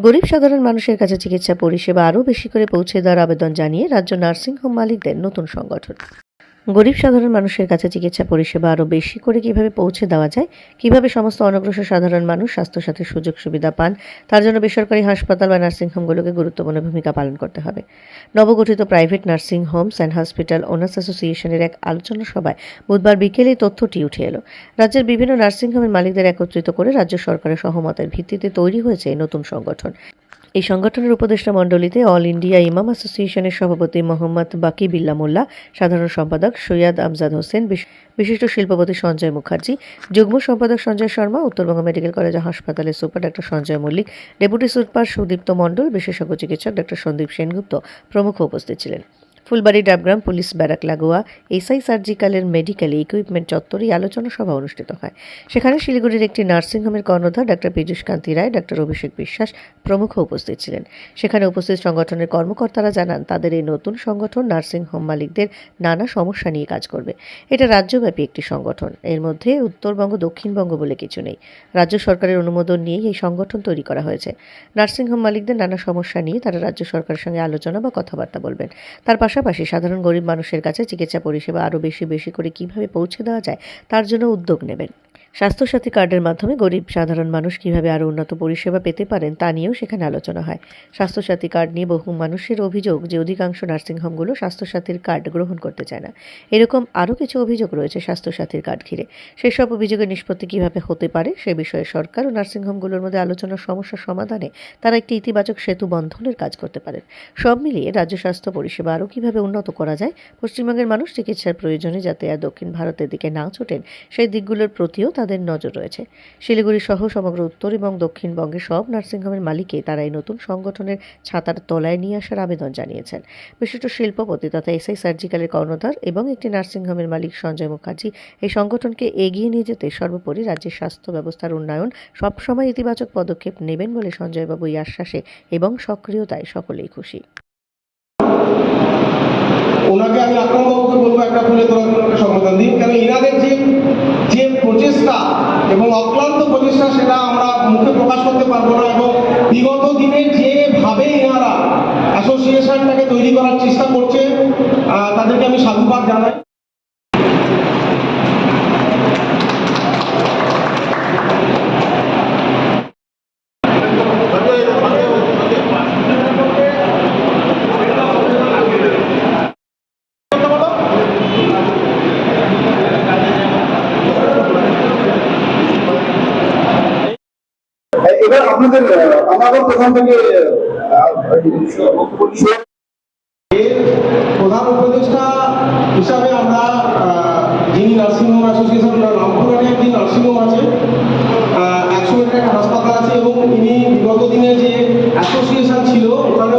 গরিব সাধারণ মানুষের কাছে চিকিৎসা পরিষেবা আরও বেশি করে পৌঁছে দেওয়ার আবেদন জানিয়ে রাজ্য নার্সিংহোম মালিকদের নতুন সংগঠন। গরিব সাধারণ মানুষের কাছে চিকিৎসা পরিষেবা আরও বেশি করে কীভাবে পৌঁছে দেওয়া যায়, কীভাবে সমস্ত অনগ্রসর সাধারণ মানুষ স্বাস্থ্যসাথীর সুযোগ সুবিধা পান, তার জন্য বেসরকারি হাসপাতাল বা নার্সিংহোমগুলোকে গুরুত্বপূর্ণ ভূমিকা পালন করতে হবে। নবগঠিত private nursing homes and hospital owners অ্যাসোসিয়েশনের এক আলোচনা সভায় বুধবার বিকেলে তথ্যটি উঠে এলো। রাজ্যের বিভিন্ন নার্সিংহোমের মালিকদের একত্রিত করে রাজ্য সরকারের সহমতের ভিত্তিতে তৈরি হয়েছে নতুন সংগঠন। এই সংগঠনের উপদেষ্টা মণ্ডলীতে অল ইন্ডিয়া ইমাম অ্যাসোসিয়েশনের সভাপতি মোহাম্মদ বাকি বিল্লা মোল্লা, সাধারণ সম্পাদক সৈয়দ আমজাদ হোসেন, বিশ- বিশিষ্ট শিল্পপতি সঞ্জয় মুখার্জি, যুগ্ম সম্পাদক সঞ্জয় শর্মা, উত্তরবঙ্গ মেডিকেল কলেজ হাসপাতালের super doctor Sanjay Mallick, deputy super Sudipta Mondal, বিশেষজ্ঞ চিকিৎসক ডাক্তার সন্দীপ সেনগুপ্ত প্রমুখ উপস্থিত ছিলেন। ফুলবাড়ি, ডাবগ্রাম পুলিশ ব্যারাক লাগোয়া এসআই সার্জিক্যালের মেডিকেল ইকুইপমেন্ট চত্বরে আলোচনা সভা অনুষ্ঠিত হয়। সেখানে শিলিগুড়ির একটি নার্সিংহোমের কর্ণধার ডাক্তার পীযুষ কান্তি রায়, ডাক্তার অভিষেক বিশ্বাস প্রমুখ উপস্থিত ছিলেন। সেখানে উপস্থিত সংগঠনের কর্মকর্তারা জানান, তাদের এই নতুন সংগঠন নার্সিং হোম মালিকদের নানা সমস্যা নিয়ে কাজ করবে। এটা রাজ্যব্যাপী একটি সংগঠন। এর মধ্যে উত্তরবঙ্গ, দক্ষিণবঙ্গ বলে কিছু নেই। রাজ্য সরকারের অনুমোদন নিয়েই এই সংগঠন তৈরি করা হয়েছে। নার্সিংহোম মালিকদের নানা সমস্যা নিয়ে তারা রাজ্য সরকারের সঙ্গে আলোচনা বা কথাবার্তা বলবেন। তার পাশাপাশি সাধারণ গরিব মানুষের কাছে চিকিৎসা পরিষেবা আরও বেশি বেশি করে কীভাবে পৌঁছে দেওয়া যায়, তার জন্য উদ্যোগ নেবেন। স্বাস্থ্যসাথী কার্ডের মাধ্যমে গরিব সাধারণ মানুষ কীভাবে আরও উন্নত পরিষেবা পেতে পারেন তা নিয়েও সেখানে আলোচনা হয়। স্বাস্থ্যসাথী কার্ড নিয়ে বহু মানুষের অভিযোগ যে অধিকাংশ নার্সিংহোমগুলো স্বাস্থ্যসাথীর কার্ড গ্রহণ করতে চায় না। এরকম আরও কিছু অভিযোগ রয়েছে স্বাস্থ্যসাথীর কার্ড ঘিরে। সেসব অভিযোগের নিষ্পত্তি কীভাবে হতে পারে সে বিষয়ে সরকার ও নার্সিংহোমগুলোর মধ্যে আলোচনার সমস্যা সমাধানে তারা একটি ইতিবাচক সেতু বন্ধনের কাজ করতে পারেন। সব মিলিয়ে রাজ্য স্বাস্থ্য পরিষেবা আরও কীভাবে উন্নত করা যায়, পশ্চিমবঙ্গের মানুষ চিকিৎসার প্রয়োজনে যাতে আর দক্ষিণ ভারতের দিকে না ছোটেন, সেই দিকগুলোর প্রতিও তাদের নজর রয়েছে। শিলিগুড়ি সহ সমগ্র উত্তর এবং দক্ষিণবঙ্গের সব নার্সিংহোমের মালিককে তারা এই নতুন সংগঠনের ছাতার তলায় নিয়ে আসার আবেদন জানিয়েছেন। বিশিষ্ট শিল্পপতি তথা এসআই সার্জিক্যালের কর্ণধার এবং একটি নার্সিংহোমের মালিক সঞ্জয় মুখার্জি এই সংগঠনকে এগিয়ে নিয়ে যেতে সর্বোপরি রাজ্যের স্বাস্থ্য ব্যবস্থার উন্নয়ন সবসময় ইতিবাচক পদক্ষেপ নেবেন বলে সঞ্জয়বাবু এই আশ্বাসে এবং সক্রিয়তায় সকলেই খুশি। ওনাকে আমি আকরামবাবুকে বলব, একটা ফুলে জন্য একটা সমাধান দিন। ইনাদের যে প্রচেষ্টা এবং অক্লান্ত প্রচেষ্টা সেটা আমরা মুখে প্রকাশ করতে পারব না এবং বিগত দিনে যেভাবে এনারা অ্যাসোসিয়েশনটাকে তৈরি করার চেষ্টা করছে তাদেরকে আমি সাধুবাদ জানাই এবার আপনাদের আমাদের প্রধান থেকে প্রধান উপদেষ্টা হিসাবে আমরা যিনি নার্সিংহোম অ্যাসোসিয়েশন, রামপুরহাটে একটি নার্সিংহোম আছে। একশো একটা হাসপাতাল আছে এবং ইনি বিগত দিনে যে অ্যাসোসিয়েশন ছিল, ওখানে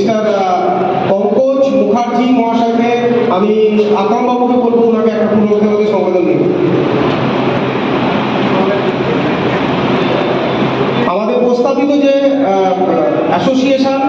মিস্টার পঙ্কজ মুখার্জি মহাশয়কে আমি আকরাম বাবুকে বলব, ওনাকে একটা পুরস্কার সম্বোধন দিন আমাদের প্রস্তাবিত যে অ্যাসোসিয়েশন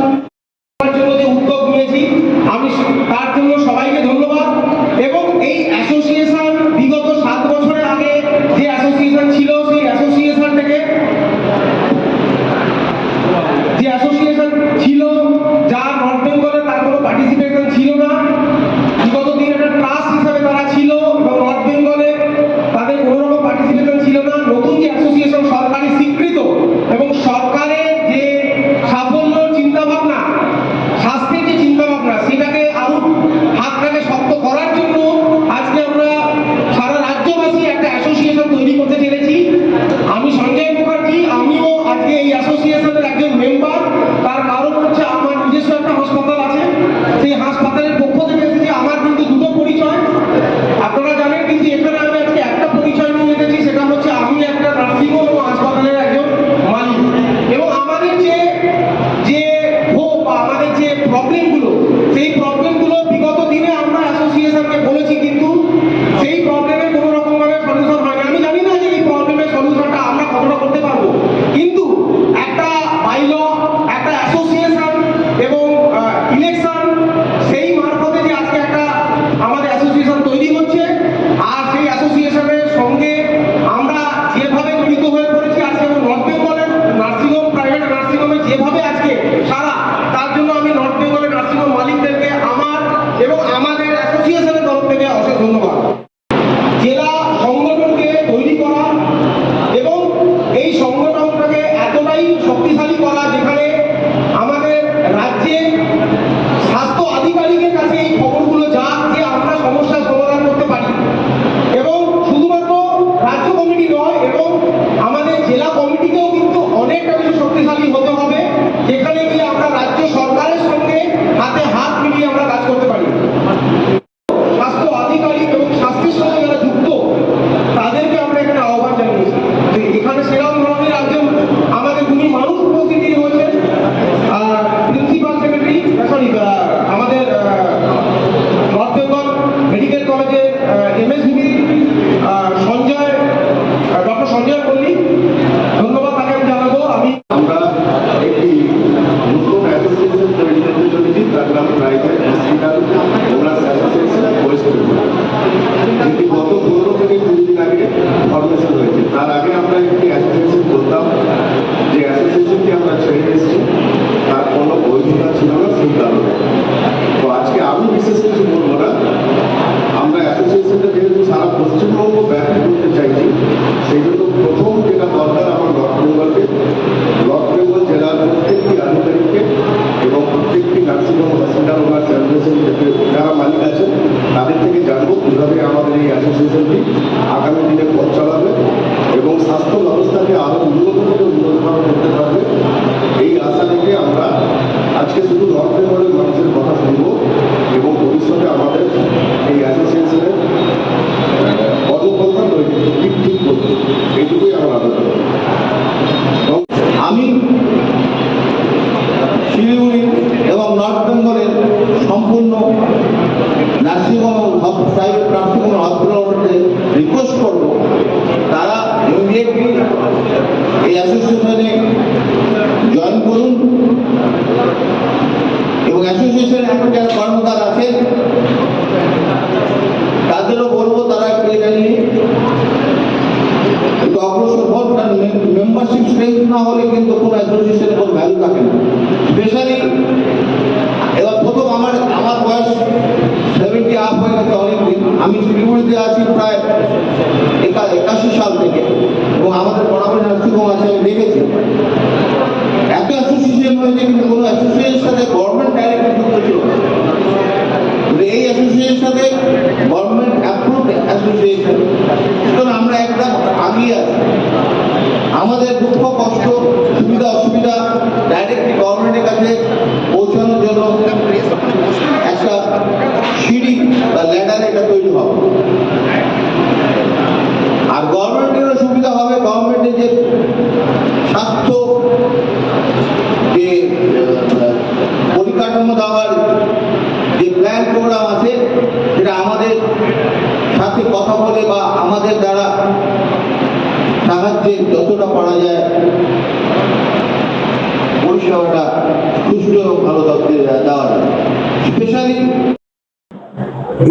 না হলে কিন্তু কোনো অ্যাসোসিয়েশনের কোনো ভ্যালু থাকে না। স্পেশালি এবার প্রথম আমার আমার বয়স সেভেন্টি আপ হয়ে গেছে অনেকদিন। আমি শিলিগুড়িতে আছি প্রায় একা, একাশি সাল থেকে। এবং আমাদের বরাবর নার্সিংহোম আছে, আমি দেখেছি। এত অ্যাসোসিয়েশন হয়েছে কিন্তু কোনো অ্যাসোসিয়েশনের সাথে গভর্নমেন্ট ডাইরেক্ট যুক্ত ছিল। এই অ্যাসোসিয়েশনের সাথে গভর্নমেন্ট অ্যাপ্রুভড অ্যাসোসিয়েশন সুতরাং আমরা একদম আগিয়ে আছি। আমাদের দুঃখ, কষ্ট, সুবিধা, অসুবিধা ডাইরেক্ট গভর্নমেন্টের কাছে পৌঁছানোর জন্য একটা সিঁড়ি বা ল্যাডার এটা তৈরি হবে আর গভর্নমেন্টেরও সুবিধা হবে গভর্নমেন্টের যে স্বাস্থ্য যে আহ, পরিকাঠামো দেওয়ার যে প্ল্যান প্রোগ্রাম আছে সেটা আমাদের সাথে কথা বলে বা আমাদের দ্বারা সাহায্যে যতটা পারা যায় পরিষেবাটা সুষ্ঠু এবং ভালো দপ্তরে দেওয়া যায় স্পেশালি এই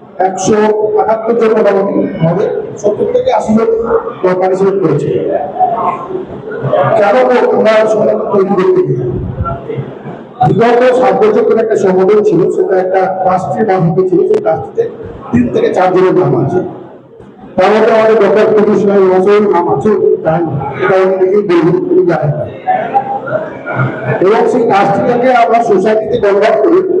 একশো আটাত্তর জন মোটামুটি আমাদের সত্তর থেকে আশি জন পার্টিসিপেট করেছে। কেন তৈরি করতে বিগত সাত বছর একটা সংগঠন ছিল, সেটা একটা ট্রাস্টের মাধ্যমে ছিল, সেই ট্রাস্টিতে তিন থেকে চার জনের নাম আছে। আমাদের ডক্টর নাম আছে না। এবং সেই আমরা সোসাইটিতে কনভার্ট করি।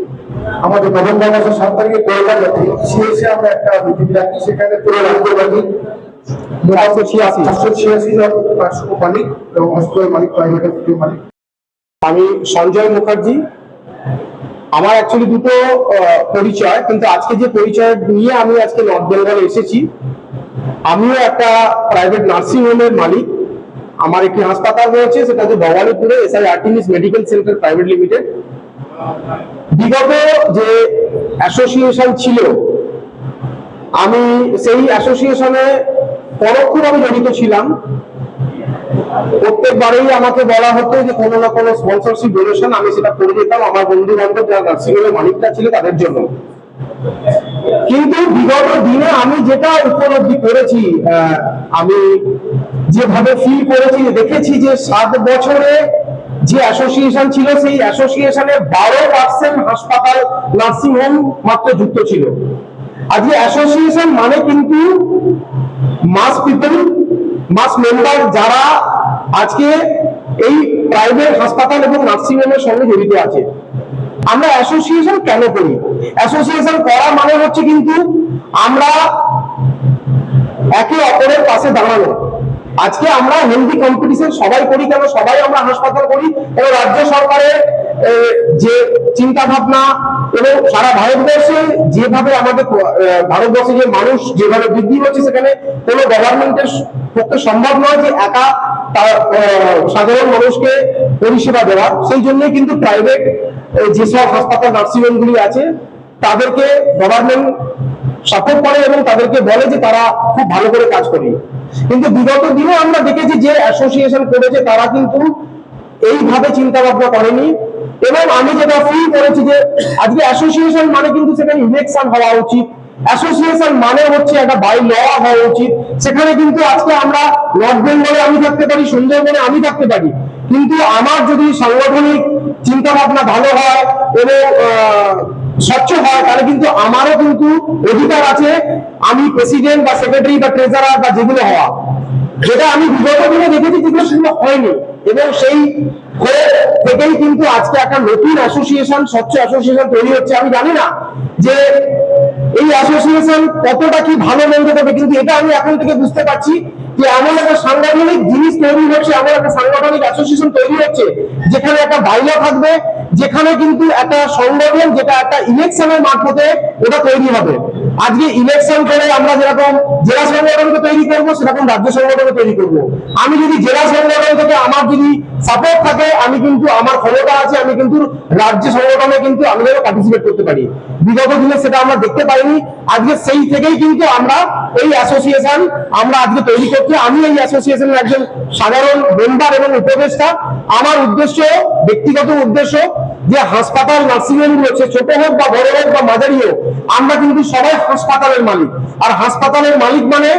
আমাদের নভেম্বর মাসের সাত তারিখে কলকাতাতে এসে আমরা একটা মিটিং ডাকি সেখানে পুরো। চারশো ছিয়াশি। চারশো ছিয়াশি জন পাঁচশো মালিক এবং হসপিটাল মালিক প্রাইভেট হসপিটাল মালিক। আমি সঞ্জয় মুখার্জি। আমার অ্যাকচুয়ালি দুটো পরিচয় কিন্তু আজকে যে পরিচয় নিয়ে আমি আজকে নর্থ বেঙ্গলে এসেছি আমিও একটা প্রাইভেট নার্সিং হোমের মালিক। আমার একটি হাসপাতাল রয়েছে সেটা হচ্ছে ভবানীপুরে SI Artemis medical centre private limited বিগত যে অ্যাসোসিয়েশন ছিল, আমি সেই অ্যাসোসিয়েশনে পরোক্ষভাবে জড়িত ছিলাম। প্রত্যেকবারেই আমাকে বলা হতো যে কোনো না কোনো স্পন্সরশিপ ডোনেশন আমি সেটা করে দিতাম আমার বন্ধু বান্ধব যারা নার্সিং হোমের মালিকরা ছিল তাদের জন্য। কিন্তু বিগত দিনে আমি যেটা উপলব্ধি করেছি আমি যেভাবে ফিল করেছি, দেখেছি যে সাত বছরে যে অ্যাসোসিয়েশন ছিল, সেই অ্যাসোসিয়েশনে বারো পার্সেন্ট হাসপাতাল নার্সিং হোম মাত্র যুক্ত ছিল। আজকে অ্যাসোসিয়েশন মানে কিন্তু মাস পিপল মাস মেম্বার যারা আজকে এই প্রাইভেট হাসপাতাল এবং নার্সিং হোমের সঙ্গে জড়িত আছে। আমরা অ্যাসোসিয়েশন কেন করি? অ্যাসোসিয়েশন করা মানে হচ্ছে কিন্তু আমরা একে অপরের পাশে দাঁড়ানো। আজকে আমরা হেলদি কম্পিটিশন সবাই করি কেন? সবাই আমরা হাসপাতাল করি। এবং রাজ্য সরকারের যে চিন্তা ভাবনা এবং সারা ভারতবর্ষে যেভাবে আমাদের ভারতবর্ষে যে মানুষ যেভাবে বৃদ্ধি হচ্ছে সেখানে কোনো গভর্নমেন্টের পক্ষে সম্ভব নয় যে একা তার সাধারণ মানুষকে পরিষেবা দেওয়া। সেই জন্যই কিন্তু প্রাইভেট যেসব হাসপাতাল নার্সিংহোম গুলি আছে, তাদেরকে গভর্নমেন্ট সাপোর্ট করে এবং তাদেরকে বলে যে তারা খুব ভালো করে কাজ করে কিন্তু বিগত দিনে আমরা দেখেছি যে অ্যাসোসিয়েশন করেছে তারা কিন্তু এইভাবে চিন্তা ভাবনা করেনি। এবং আমি যেটা ফিল করেছি যে আজকে অ্যাসোসিয়েশন মানে কিন্তু সেখানে ইলেকশন হওয়া উচিত। অ্যাসোসিয়েশন মানে হচ্ছে একটা বাই ল হওয়া উচিত। সেখানে কিন্তু আজকে আমরা নর্থ বেঙ্গলে আমি থাকতে পারি, সুন্দরবনে আমি থাকতে পারি। কিন্তু আমার যদি সাংগঠনিক চিন্তা ভাবনা ভালো হয় এবং স্বচ্ছ হয় তাহলে কিন্তু আমারও কিন্তু অধিকার আছে আমি প্রেসিডেন্ট বা সেক্রেটারি বা ট্রেজারার বা যেগুলো হওয়া। যেটা আমি বিগত দিনে দেখেছি, যেগুলো সেগুলো হয়নি। এবং সেই থেকেই কিন্তু আজকে একটা নতুন অ্যাসোসিয়েশন স্বচ্ছ অ্যাসোসিয়েশন তৈরি হচ্ছে। আমি জানি না যে এই অ্যাসোসিয়েশন কতটা কি ভালো মন্দ করবে, কিন্তু এটা আমি এখন থেকে বুঝতে পারছি যে এমন একটা সাংগঠনিক জিনিস তৈরি হচ্ছে, এমন একটা সাংগঠনিক অ্যাসোসিয়েশন তৈরি হচ্ছে, যেখানে একটা বাইলা থাকবে যেখানে কিন্তু একটা সংগঠন যেটা একটা ইলেকশনের মারফতে ওটা তৈরি হবে। আজকে ইলেকশন করে আমরা যেরকম জেলা সংগঠনকে তৈরি করব, সেরকম রাজ্য সংগঠনকে তৈরি করব। আমি যদি জেলা সংগঠন থেকে আমার যদি সাপোর্ট থাকে, আমি কিন্তু আমার ক্ষমতা আছে, আমি কিন্তু রাজ্য সংগঠনে কিন্তু আমি যেন পার্টিসিপেট করতে পারি। বিগত দিনে সেটা আমরা দেখতে পাইনি। আজকে সেই থেকেই কিন্তু আমরা এই অ্যাসোসিয়েশন আমরা আজকে তৈরি করছি। আমি এই অ্যাসোসিয়েশনের একজন সাধারণ মেম্বার এবং উপদেষ্টা। আমার উদ্দেশ্য, ব্যক্তিগত উদ্দেশ্য যে হাসপাতাল নার্সিংহোম রয়েছে ছোট হোক বা বড় হোক বা মাঝারি হোক, আমরা কিন্তু সবাই হাসপাতালের মালিক। আর হাসপাতালের মালিক মানে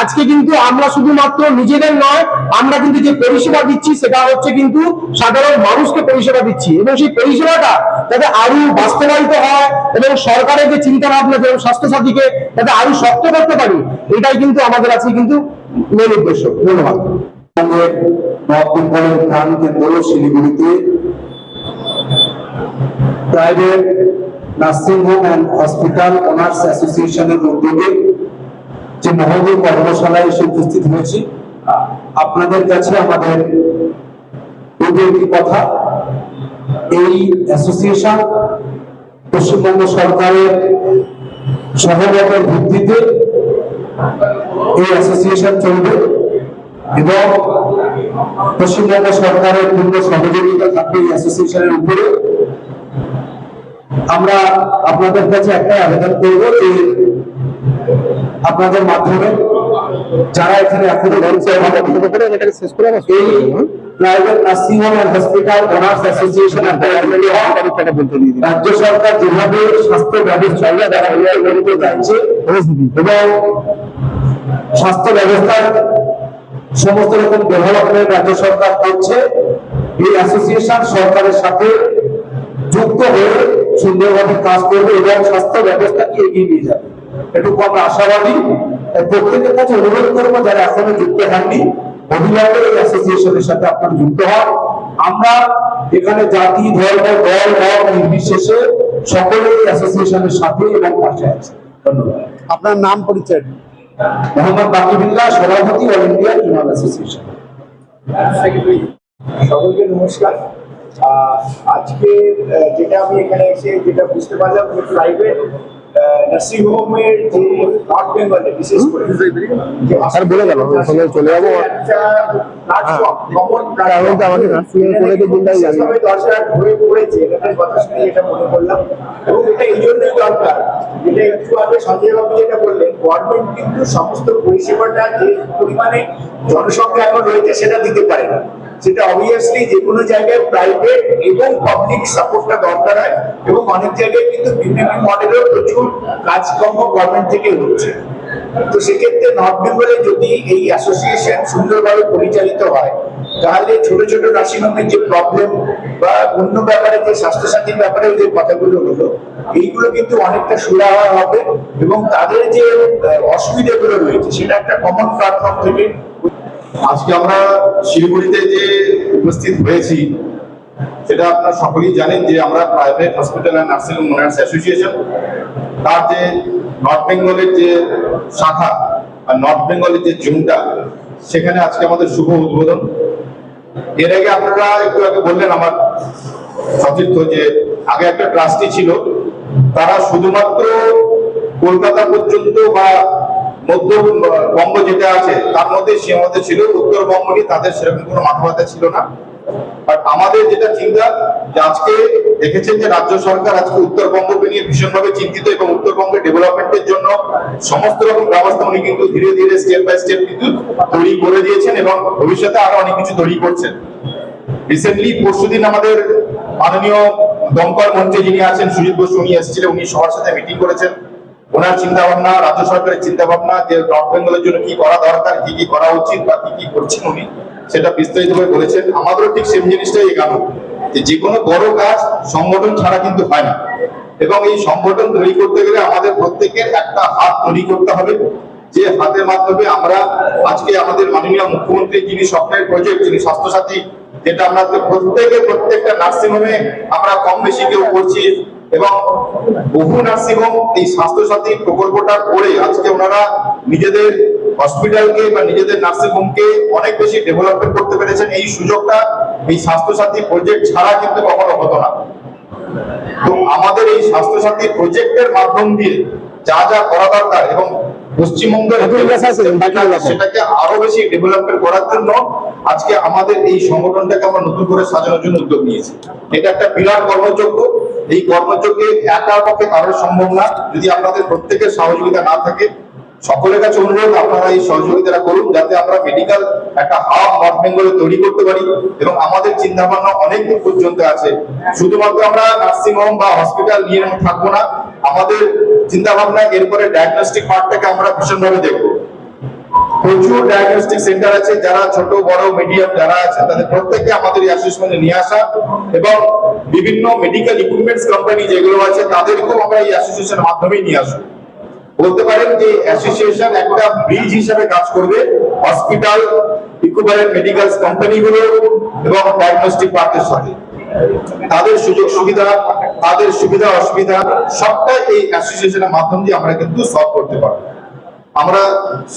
আজকে কিন্তু আমরা শুধুমাত্র নিজেদের নয়, আমরা কিন্তু যে পরিষেবা দিচ্ছি, সেটা হচ্ছে কিন্তু সাধারণ মানুষকে পরিষেবা দিচ্ছি। এবং সেই পরিষেবাটা যাতে আরও বাস্তবায়িত হয় এবং সরকারের যে চিন্তা ভাবনা যেমন স্বাস্থ্যসাথীকে যাতে আরও শক্ত করতে পারি, এটাই কিন্তু আমাদের আছে কিন্তু মেন উদ্দেশ্য। ধন্যবাদ। শিলিগুড়িতে। Private nursing home and hospital owners অ্যাসোসিয়েশনের উদ্যোগে যে মহোদয় কর্মশালায় এসে উপস্থিত হয়েছি। আপনাদের কাছে আমাদের একটি কথা, এই অ্যাসোসিয়েশন পশ্চিমবঙ্গ সরকারের সহমতের ভিত্তিতে এই অ্যাসোসিয়েশন চলবে এবং পশ্চিমবঙ্গ সরকারের পূর্ণ সহযোগিতা থাকবে এই অ্যাসোসিয়েশনের উপরে। আমরা আপনাদের কাছে একটা আবেদন করব যে আপনাদের মাধ্যমে যারা এখানে এখনও এই রাজ্য সরকার যেভাবে স্বাস্থ্য ব্যবস্থা এবং স্বাস্থ্য ব্যবস্থার সমস্ত রকম ডেভেলপমেন্ট রাজ্য সরকার করছে, এই অ্যাসোসিয়েশন সরকারের সাথে যুক্ত হয়ে সুন্দরভাবে কাজ করবে এবং স্বাস্থ্য ব্যবস্থাকে এগিয়ে নিয়ে যাবে? এটুকু আমরা আশাবাদী। প্রত্যেকের কাছে অনুরোধ করব যারা এখনও যুক্ত হননি অবিলম্বে এই অ্যাসোসিয়েশনের সাথে আপনারা যুক্ত হন। আমরা এখানে জাতি ধর্ম দল মত নির্বিশেষে সকলে এই অ্যাসোসিয়েশনের সাথে এবং পাশে আছে। ধন্যবাদ। আপনার নাম পরিচয়? মোহাম্মদ বাকিবুল্লাহ সভাপতি অল ইন্ডিয়া ইমাম অ্যাসোসিয়েশন সকলকে নমস্কার। আজকে যেটা আমি এখানে এসে যেটা বুঝতে পারলাম যে প্রাইভেট নার্সিং হোমের যে নর্থ বেঙ্গলে বিশেষ করে যে বলে গেল, ওখানে চলে যাব। একটা প্ল্যাটফর্ম কমন আমি তো আমাকে nursing home করে দিনটাই জানি। দরকার হয়ে পড়েছে এটার কথা শুনে এটা মনে করলাম। এবং এটা এই জন্যই দরকার যেটা একটু আগে যেটা বললেন গভর্নমেন্ট কিন্তু সমস্ত পরিষেবাটা যে পরিমাণে জনসংখ্যা এখন রয়েছে সেটা দিতে পারে না। সেটা অবভিয়াসলি যে কোনো জায়গায় প্রাইভেট এবং পাবলিক সাপোর্টটা দরকার হয় এবং অনেক জায়গায় কিন্তু বিভিন্ন মডেলের প্রচুর কাজকর্ম গভর্নমেন্ট থেকে হচ্ছে। তো সেক্ষেত্রে নর্থ বেঙ্গলে যদি এই অ্যাসোসিয়েশন সুন্দরভাবে পরিচালিত হয়, তাহলে ছোট ছোট নার্সিংহোমের যে প্রবলেম বা অন্য ব্যাপারে যে স্বাস্থ্যসাথীর ব্যাপারে যে কথাগুলো হলো, এইগুলো কিন্তু অনেকটা সুরাহা হবে এবং তাদের যে অসুবিধাগুলো রয়েছে, সেটা একটা কমন প্ল্যাটফর্ম থেকে আজকে আমরা শিলিগুড়িতে যে উপস্থিত হয়েছি, সেটা আপনারা সকলেই জানেন যে আমরা private hospital and nursing owners association তার যে নর্থ বেঙ্গলের যে শাখা আর নর্থ বেঙ্গলের যে জুমটা সেখানে আজকে আমাদের শুভ উদ্বোধন। এর আগে আপনারা একটু আগে বললেন আমার সতীর্থ যে আগে একটা ট্রাস্টি ছিল, তারা শুধুমাত্র কলকাতা পর্যন্ত বা মধ্যবঙ্গ যেটা আছে, তার মধ্যে সীমাবদ্ধ ছিল উত্তরবঙ্গ নিয়ে তাদের সেরকম কোনো মাথা ছিল না। আমাদের যেটা চিন্তা আজকে দেখেছেন যে রাজ্য সরকার আজকে উত্তরবঙ্গকে নিয়ে ভীষণভাবে চিন্তিত এবং উত্তরবঙ্গের ডেভেলপমেন্টের জন্য সমস্ত রকম ব্যবস্থা উনি কিন্তু ধীরে ধীরে স্টেপ বাই স্টেপ কিন্তু তৈরি করে দিয়েছেন এবং ভবিষ্যতে আরও অনেক কিছু তৈরি করছেন। রিসেন্টলি পরশুদিন আমাদের মাননীয় দমকল মন্ত্রী যিনি আছেন, সুজিত বসু, উনি এসেছিলেন, উনি সবার সাথে মিটিং করেছেন। ওনার চিন্তা ভাবনা রাজ্য সরকারের চিন্তা ভাবনা যে নর্থ বেঙ্গলের জন্য কি করা দরকার, কি কি করা উচিত বা কি কি করছেন উনি, সেটা বিস্তারিত ভাবে বলেছেন। আমাদেরও ঠিক সেম জিনিসটাই এগানো, যে কোনো বড় কাজ সংগঠন ছাড়া কিন্তু হয় না। এবং এই সংগঠন তৈরি করতে গেলে আমাদের প্রত্যেকের একটা হাত তৈরি করতে হবে, যে হাতের মাধ্যমে আমরা আজকে আমাদের মাননীয় মুখ্যমন্ত্রী যিনি স্বপ্নের প্রজেক্ট যিনি স্বাস্থ্যসাথী, যেটা আমরা প্রত্যেকে, প্রত্যেকটা নার্সিংহোমে আমরা কম বেশি কেউ করছি এবং বহু নার্সিং হোম এই স্বাস্থ্যসাথী প্রকল্পটা করে আজকে ওনারা নিজেদের হসপিটালকে বা নিজেদের নার্সিং হোমকে অনেক বেশি ডেভেলপমেন্ট করতে পেরেছেন। এই সুযোগটা এই স্বাস্থ্যসাথী প্রজেক্ট ছাড়া কিন্তু কখনো হতো না। তো আমাদের এই স্বাস্থ্যসাথী প্রজেক্টের মাধ্যম দিয়ে যা যা করা দরকার এবং পশ্চিমবঙ্গের সেটাকে আরও বেশি ডেভেলপমেন্ট করার জন্য আজকে আমাদের এই সংগঠনটাকে আমরা নতুন করে সাজানোর জন্য উদ্যোগ নিয়েছি। এটা একটা বিরাট কর্মযোগ্য। এই কর্মযোগ্যে একার পক্ষে কারোর সম্ভব না। যদি আপনাদের প্রত্যেকের সহযোগিতা না থাকে, সকলের কাছে অনুরোধ, আপনারা এই সহযোগিতাটা করুন, যাতে আমরা মেডিকেল একটা হাব নর্থ বেঙ্গলে তৈরি করতে পারি এবং আমাদের চিন্তা ভাবনা অনেক দূর পর্যন্ত আছে। শুধুমাত্র আমরা নার্সিং হোম বা হসপিটাল নিয়ে থাকব না, আমাদের চিন্তা ভাবনা এরপরে ডায়াগনস্টিক পার্টটাকে আমরা ভীষণভাবে দেখব। প্রচুর ডায়াগনস্টিক সেন্টার আছে, যারা ছোট, বড় মিডিয়াম যারা আছে, তাদের প্রত্যেককে আমাদের অ্যাসোসিয়েশনে নিয়ে আসা এবং বিভিন্ন মেডিকেল ইকুইপমেন্টস কোম্পানি যেগুলো আছে, তাদেরকেও আমরা এই অ্যাসোসিয়েশনের মাধ্যমে নিয়ে আসব। বলতে পারেন যে অ্যাসোসিয়েশন একটা ব্রিজ হিসাবে কাজ করবে হসপিটাল ইকুইভ্যালেন্ট মেডিকেল কোম্পানিগুলো এবং ডায়াগনস্টিক পার্কের সাথে তাদের সুযোগ সুবিধা, তাদের সুবিধা অসুবিধা সবটাই এই অ্যাসোসিয়েশনের মাধ্যম দিয়ে আমরা কিন্তু সলভ করতে পারব। আমরা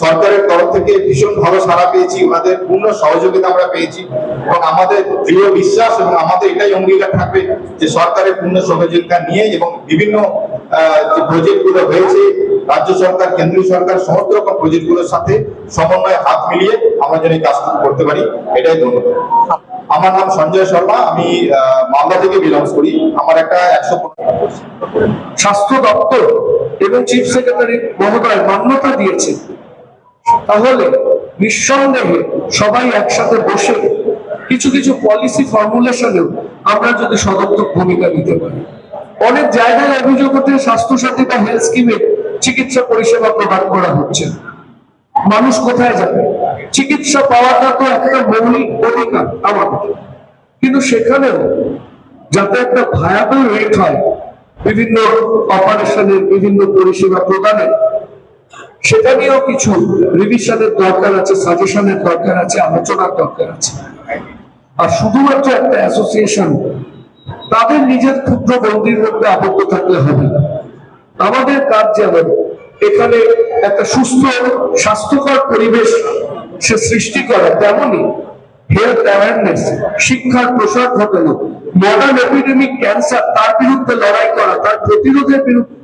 সরকারের তরফ থেকে ভীষণ ভালো সাড়া পেয়েছি, ওনাদের পূর্ণ সহযোগিতা আমরা পেয়েছি এবং আমাদের দৃঢ় বিশ্বাস এবং আমাদের এটাই অঙ্গীকার থাকবে যে সরকারের পূর্ণ সহযোগিতা নিয়ে এবং বিভিন্ন যে প্রজেক্টগুলো হয়েছে, রাজ্য সরকার, কেন্দ্রীয় সরকার, সমস্ত রকম প্রজেক্টগুলোর সাথে সমন্বয়ে হাত মিলিয়ে আমরা যেন এই কাজটুকু করতে পারি, এটাই ধন্যবাদ। আমার নাম সঞ্জয় শর্মা, আমি মালদা থেকে বিলংস করি। আমার একটা একশো স্বাস্থ্য দপ্তর এবং চিফ সেক্রেটারি মহোদয় মান্যতা দিয়েছে তাহলে নিঃসন্দেহে সবাই একসাথে বসে কিছু কিছু পলিসি ফর্মুলেশনেও আমরা যদি সদর্থক ভূমিকা নিতে পারি। অনেক জায়গায় অভিযোগ ওঠে স্বাস্থ্যসাথী বা হেলথ স্কিমে চিকিৎসা পরিষেবা প্রদান করা হচ্ছে। মানুষ কোথায় যাবে? চিকিৎসা পাওয়াটা তো একটা মৌলিক অধিকার আমাদের কিন্তু সেখানেও যাতে একটা ভায়াবল রেট হয় বিভিন্ন অপারেশনের বিভিন্ন পরিষেবা প্রদানের সেটা নিয়েও কিছু রিভিশনের দরকার আছে সাজেশনের দরকার আছে, আলোচনার দরকার আছে। আর শুধুমাত্র একটা অ্যাসোসিয়েশন তাদের নিজের ক্ষুদ্র বন্দির মধ্যে আবদ্ধ থাকলে হবে আমাদের কাজ যেমন, এখানে একটা সুস্থ, স্বাস্থ্যকর পরিবেশ সে সৃষ্টি করা তেমনই হেলথ অ্যাওয়ারনেস শিক্ষার প্রসার ঘটানো মডার্ন এপিডেমিক ক্যান্সার তার বিরুদ্ধে লড়াই করা, তার প্রতিরোধের বিরুদ্ধে,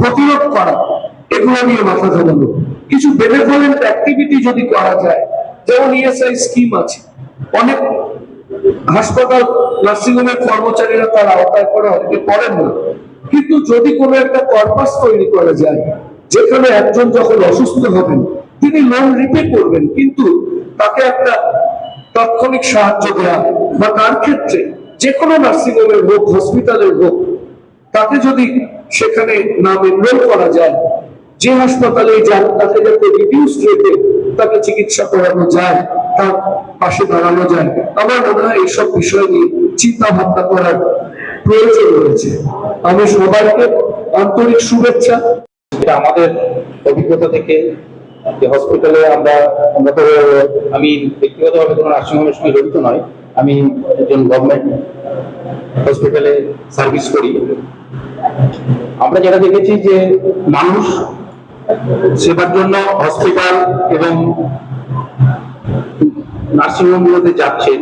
প্রতিরোধ করা, এগুলো নিয়ে মাথা ঘামানো। কিছু বেনেভলেন্ট অ্যাক্টিভিটি যদি করা যায়, যেমন ইএসআই স্কিম আছে, অনেক হাসপাতাল নার্সিংহোমের কর্মচারীরা তার আওতায় পড়ে, অনেকে পড়েন না। কিন্তু যদি কোনো একটা কর্পাস তৈরি করা যায়, যেখানে একজন যখন অসুস্থ হবেন তিনি লোন রিপে করবেন, কিন্তু তাকে একটা তাৎক্ষণিক সাহায্য দেওয়া বা তার ক্ষেত্রে যে কোনো নার্সিংহোমের হোক হসপিটালের হোক, তাকে যদি সেখানে নাম এনরোল করা যায়, যে হাসপাতালে যান, তাকে যাতে রিডিউস রেটে তাকে চিকিৎসা করানো যায়, তার পাশে দাঁড়ানো যায়, আমার মনে হয় এইসব বিষয় নিয়ে চিন্তা ভাবনা করার প্রয়োজন রয়েছে। আমি সবাইকে আন্তরিক শুভেচ্ছা। আমাদের অভিজ্ঞতা থেকে যে হসপিটালে আমরা আমরা তো, আমি ব্যক্তিগতভাবে কোনো নার্সিংহোমের সঙ্গে জড়িত নয়, আমি একজন গভর্নমেন্ট হসপিটালে সার্ভিস করি। আমরা যেটা দেখেছি যে মানুষ সেবার জন্য হসপিটাল এবং নার্সিংহোমগুলোতে যাচ্ছেন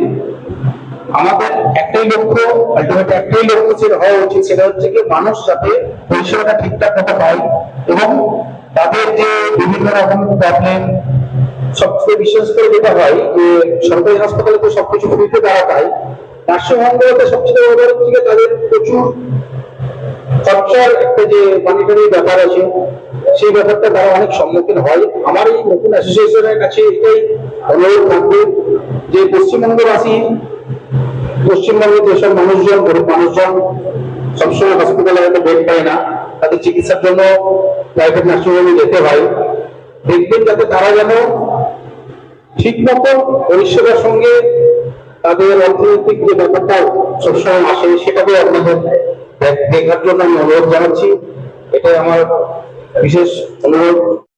আমাদের একটাই লক্ষ্য আলটিমেট একটাই লক্ষ্য ছিল হওয়া উচিত, সেটা হচ্ছে কি মানুষ যাতে পরিষেবাটা ঠিকঠাক মতো পায় এবং তাদের যে বিভিন্ন রকম প্রবলেম সবচেয়ে বিশেষ করে যেটা হয় যে সরকারি হাসপাতালে তো সবকিছু ফ্রিতে দেওয়া পায় নার্সিং হোমগুলোতে সবচেয়ে বড় ব্যাপার হচ্ছে তাদের প্রচুর খরচার একটা যে মানিটারি ব্যাপার আছে, সেই ব্যাপারটা তারা অনেক সম্মুখীন হয়। আমার এই নতুন অ্যাসোসিয়েশনের কাছে এটাই অনুরোধ থাকবে যে পশ্চিমবঙ্গবাসী, পশ্চিমবঙ্গের যেসব মানুষজন, গরিব মানুষজন সবসময় হসপিটালে হয়তো বেড পায় না তাদের চিকিৎসার জন্য প্রাইভেট নার্সিংহোমে যেতে হয়। দেখবেন যাতে তারা যেন ঠিক মতো পরিষেবার সঙ্গে তাদের অর্থনৈতিক যে ব্যাপারটা সবসময় আসে সেটাকে আপনাদের দেখ- দেখার জন্য আমি অনুরোধ জানাচ্ছি। এটাই আমার বিশেষ অনুরোধ।